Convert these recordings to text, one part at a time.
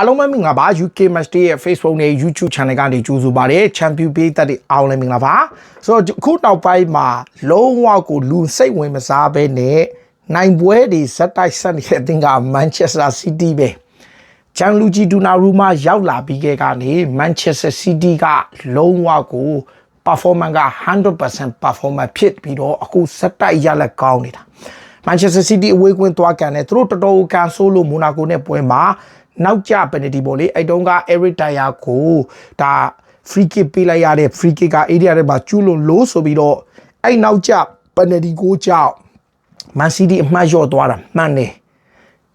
အားလုံးပဲမင်္ဂလာပါ UK Match Day ရဲ့ Facebook နဲ့ YouTube Channel ကနေကြိုဆိုပါရစေ Champion ပေးသက်တဲ့အားလုံးမင်္ဂလာပါဆိုတော့အခုနောက်ပိုင်းမှာလုံးဝကိုလူစိတ်ဝင်မစားဘဲနဲ့နိုင်ပွဲတွေဇက်တိုက်ဆက်နေတဲ့အသင်းက Manchester City ပဲဂျန်လူဂျီဒူနာရူမာရောက်လာပြီးခဲ့ကနေ Manchester City ကလုံးဝကို performance က100% performance ဖြစ်ပြီးတော့အခုဇက်တိုက်ရလက်ကောင်းနေတာ Manchester City အဝေးကွင်းသွားကန်တယ်သူတို့တော်တော်ကန်ဆိုးလို့မိုနာကိုနဲ့ပွဲမှာ နောက်ကျပယ်နတီပေါ့လေအဲ့တုန်းက Eric Dyer ကိုဒါ free kick ပေးလိုက်ရတဲ့ free kick က area ထဲမှာကျူးလွန်လို့ဆိုပြီးတော့အဲ့နောက်ကျပယ်နတီကိုကြောက် Man City အမှတ်လျော့သွားတာမှန်တယ်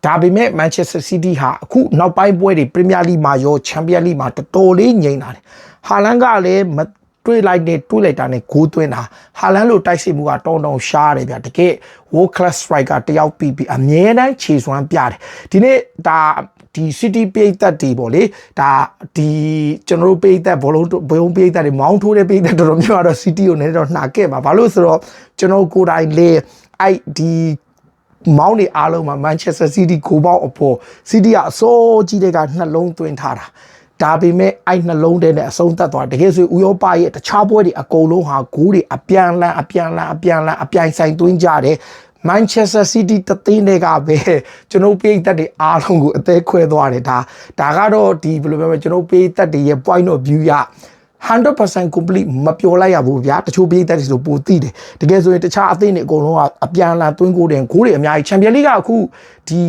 ဒါပေမဲ့ Manchester City ဟာအခုနောက်ပိုင်းပွဲတွေ Premier League မှာရော Champions League မှာတော်တော်လေးငြိမ်လာတယ်ဟာလန်ကလည်းမ တွေးလိုက်နဲ့တွေးလိုက်တာနဲ့ဂိုးသွင်းတာဟာလန်လိုတိုက်စစ်မှုကတောင်းတောင်းရှားတယ်ဗျတကယ် world class striker တယောက်ပြီးပြီးအမြဲတမ်းခြေစွမ်းပြတယ်ဒီနေ့ဒါဒီ city ပိတ်သက်တွေပေါ့လေဒါဒီကျွန်တော်တို့ပိတ်သက်ဘောလုံးဘုံပိတ်သက်တွေမောင်းထိုးတဲ့ပိတ်သက်တော်တော်များများတော့ city ကိုလည်းတော့နှာခဲ့ပါဘာလို့ဆိုတော့ကျွန်တော်ကိုယ်တိုင်လေအဲ့ဒီမောင်းနေအားလုံးမှာ Manchester City ကိုပေါက်အပေါ် City ကအစိုးကြီးတဲ့ကနှလုံးသွင်းထားတာ ဒါပေမဲ့အဲ့နှလုံးထဲနဲ့အဆုံးသတ်သွားတကယ်ဆိုဥရောပရဲ့တခြားပွဲတွေအကုန်လုံးဟာဂိုးတွေအပြန်လန်းအပြန်လန်းအပြန်လန်းအပြိုင်ဆိုင်သွင်းကြတယ် Manchester City တသိန်းတွေကပဲကျွန်တော်ပြည်သက်တွေအားလုံးကိုအသေးခွဲသွားတယ်ဒါဒါကတော့ဒီဘယ်လိုပြောမလဲကျွန်တော်ပြည်သက်တွေရဲ့ point of view ရ100% complete မပြောလိုက်ရဘူးဗျာတချို့ပြည်သက်တွေဆိုပိုသိတယ်တကယ်ဆိုရင်တခြားအသင်းတွေအကုန်လုံးကအပြန်လာသွင်းကိုတယ်ဂိုးတွေအများကြီးချန်ပီယံလိကအခုဒီ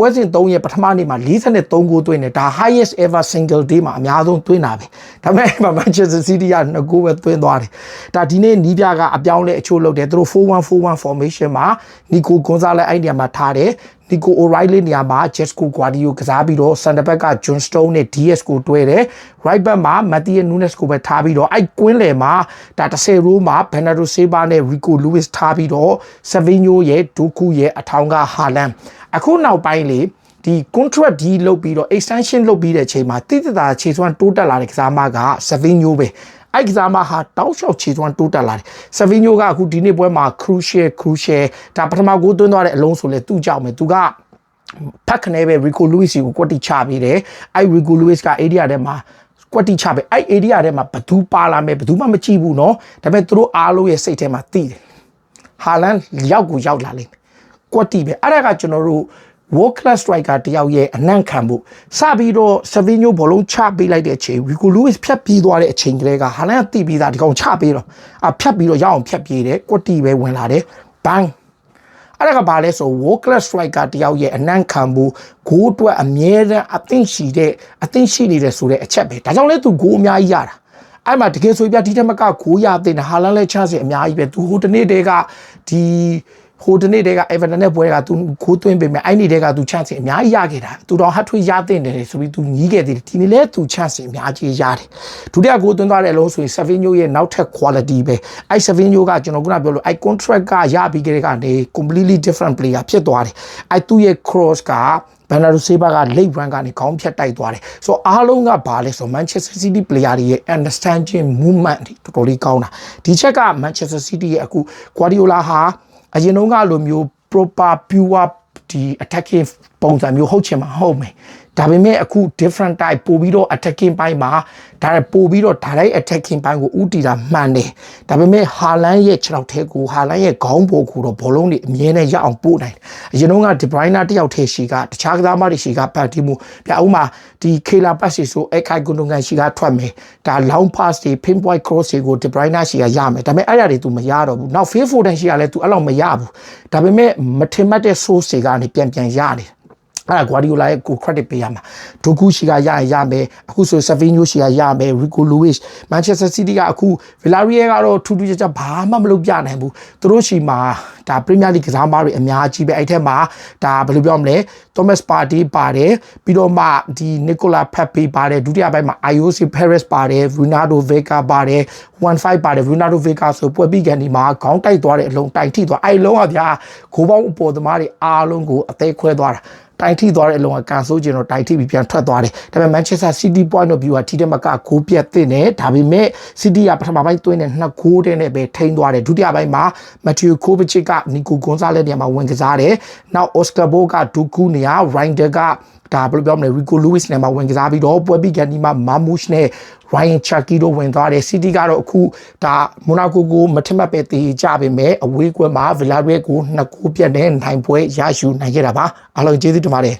ပွဲစဉ်3ရက်ပထမနေ့မှာ43ဂိုးသွင်းတယ်ဒါ highest ever single day မှာအများဆုံးသွင်းတာပဲဒါပေမဲ့ Manchester City က2ဂိုးပဲသွင်းသွားတယ်ဒါဒီနေ့နီးပြကအပြောင်းလဲအချို့လုပ်တယ်သူတို့4141 formation မှာ Nico Gonzalez အဲ့ဒီနေရာမှာထားတယ် Nico O'Reilly နေရာမှာ Jesco Guardiola ကစားပြီးတော့ center back က John Stone နဲ့ DS ကိုတွဲတယ် right back မှာ Matthias Nunes ကိုပဲထားပြီးတော့အဲ့ကွင်းလယ်မှာဒါ10 row မှာ Bernardo Silva နဲ့ Rico Lewis ထားပြီးတော့ Savinho ရဲ့ Doku ရဲ့အထောင်က Haaland အခုနောက်ပိုင်းလေဒီ contract deal လုပ်ပြီးတော့ extension လုပ်ပြီးတဲ့အချိန်မှာတိတိတသားခြေစွမ်းတိုးတက်လာတဲ့ကစားမက Savinho ပဲ အဲ့ကစားမဟာတောက်လျှောက်ခြေစွမ်းတိုးတက်လာတယ်။ဆဗီညိုကအခုဒီနေ့ပွဲမှာ crucial crucial ဒါပထမကိုသွင်းသွားတဲ့အလုံးဆိုလဲသူ့ကြောက်မယ်သူကဖက်ခနဲပဲ Rico Lewis ကိုကွက်တီချပေးတယ်။အဲ့ Rico Lewis က area ထဲမှာကွက်တီချပဲအဲ့ area ထဲမှာဘသူပါလာမယ်ဘသူမှမကြည့်ဘူးเนาะဒါပေမဲ့သူတို့အားလုံးရဲ့စိတ်ထဲမှာသိတယ်။ဟာလန်ရောက်ကိုရောက်လာလိမ့်မယ်။ကွက်တီပဲအဲ့ဒါကကျွန်တော်တို့ world class striker တယောက်ရဲ့အနံ့ခံမှုစပြီးတော့ Savinho ဘောလုံးချပေးလိုက်တဲ့အချိန် Rico Lewis ဖြတ်ပြီးသွားတဲ့အချိန်ကလေးကဟာလန်ကတိပြီးသားဒီကောင်ချပေးတော့အဖြတ်ပြီးတော့ရအောင်ဖြတ်ပြေးတယ်ကွက်တီပဲဝင်လာတယ်ဘန်းအဲ့ဒါကဘာလဲဆို world class striker တယောက်ရဲ့အနံ့ခံမှုဂိုးအတွက်အမြဲတမ်းအသင့်ရှိတဲ့အသင့်ရှိနေတဲ့ဆိုတဲ့အချက်ပဲဒါကြောင့်လဲသူဂိုးအများကြီးရတာအဲ့မှာတကယ်ဆိုပြဒီတက်မကဂိုးရတဲ့ဟာလန်လဲချမ်းစီအများကြီးပဲသူဟိုတနေ့တည်းကဒီ ဟိုတနေ့တည်းက Everton နဲ့ပွဲကသူခိုးသွင်းပေးမယ်အဲ့ဒီတည်းကသူ chance အများကြီးရခဲ့တာသူတော့ hat trick ရတဲ့တယ်ဆိုပြီးသူညီးခဲ့သေးတယ်ဒီနေ့လဲသူ chance အများကြီးရတယ်ဒုတိယကိုသွင်းသွားတဲ့အလုံးဆိုရင် Savinho ရဲ့နောက်ထပ် quality ပဲအဲ့ Savinho ကကျွန်တော်ခုနပြောလို့အဲ့ contract ကရပြီးကြတဲ့ကနေ completely different player ဖြစ်သွားတယ်အဲ့သူ့ရဲ့ cross ကဘန်နာရူဆေးဘာက late run ကနေခေါင်းဖြတ်တိုက်သွားတယ်ဆိုတော့အားလုံးကဘာလဲဆို Manchester City player တွေရဲ့ understanding movement တွေတော်တော်လေးကောင်းတာဒီချက်က Manchester City ရဲ့အခု Guardiola ဟာ အရင်တုန်းကလိုမျိုး proper pure ဒီ attacking ပုံစံမျိုးဟုတ်ချင်မှာဟုတ်မယ်ဒါပေမဲ့အခု different type ပို့ပြီးတော့ attacking ဘိုင်းမှာဒါပို့ပြီးတော့ direct attacking ဘိုင်းကိုဥတီတာမှန်တယ်ဒါပေမဲ့ဟာလန်ရဲ့ခြေထောက်ထဲကိုဟာလန်ရဲ့ခေါင်းပေါ်ကိုတော့ဘောလုံးတွေအမြဲတမ်းရအောင်ပို့နိုင်တယ် အရင်တုန်းက De Bruyne တယောက်ထဲရှိကတခြားကစားမတွေရှိကပတ်တီးမှုပြဥမာဒီ Kela pass ဆိုအခိုင်ကွန်ဒုံကန်ရှိကထွက်မယ်ဒါ long pass တွေ pinpoint cross တွေကို De Bruyne ရှိကရမယ်ဒါပေမဲ့အဲ့ဒါတွေ तू မရတော့ဘူးနောက် Phil Foden ရှိကလည်း तू အဲ့လောက်မရဘူးဒါပေမဲ့မထင်မှတ်တဲ့ source တွေကနေပြန်ပြန်ရတယ် အဲ့ဒါဂွာဒီယိုလာရဲ့ကို credit ပေးရမှာဒိုကူရှိကရရင်ရမယ်အခုဆိုဆဗင်းညိုရှိကရမယ်ရီကိုလူဝစ်မန်ချက်စတာစီးတီးကအခုဗီလာရီယယ်ကတော့ထူးထူးခြားခြားဘာမှမလုပ်ပြနိုင်ဘူးသူတို့ရှိမှာဒါပရီးမီယာလိကစားသမားတွေအများကြီးပဲအဲ့ထက်မှာဒါဘယ်လိုပြောမလဲသောမတ်ပါတီပါတယ်ပြီးတော့မှဒီနီကိုလာဖက်ပေပါတယ်ဒုတိယပိုင်းမှာ IOC Paris ပါတယ်ရီနာဒိုဗေကာပါတယ်15ပါတယ်ရီနာဒိုဗေကာဆိုပွဲပြီးကန်ဒီမှာခေါင်းတိုက်သွားတဲ့အလုံးတိုက်ထိသွားအဲ့လုံးကဗျာဂိုးပေါင်းအပေါ်သမားတွေအားလုံးကိုအသေးခွဲသွားတာ တိုင်ထိသွားတဲ့အလုံးကကန်ဆိုးကျင်တော့တိုင်ထိပြီးပြန်ထွက်သွားတယ်ဒါပေမဲ့ Manchester City point of view ကထိတဲ့မကဂိုးပြတ်တဲ့နဲ့ဒါပေမဲ့ City ကပထမပိုင်းသွင်းတဲ့နှစ်ဂိုးတဲ့နဲ့ပဲထိန်းသွားတယ်ဒုတိယပိုင်းမှာ Matthew Kovacic က Nico Gonzalez နေရာမှာဝင်ကစားတယ်နောက် Oscar Bo က Duku နေရာ Reinder က ဒါဘယ်လိုပြောမလဲ Rico Lewis နဲ့မှဝင်ကစားပြီးတော့ပွဲပြီးကန်ဒီမှာ Marmoush နဲ့ Ryan Chucky တို့ဝင်သွားတယ် City ကတော့အခုဒါ Monaco ကိုမထမတ်ပဲတည်ကြပေမဲ့အဝေးကွင်းမှာ Villarreal ကိုနှစ်ကိုပြတ်တဲ့နိုင်ပွဲရယူနိုင်ခဲ့တာပါအားလုံးကျေးဇူးတင်ပါတယ်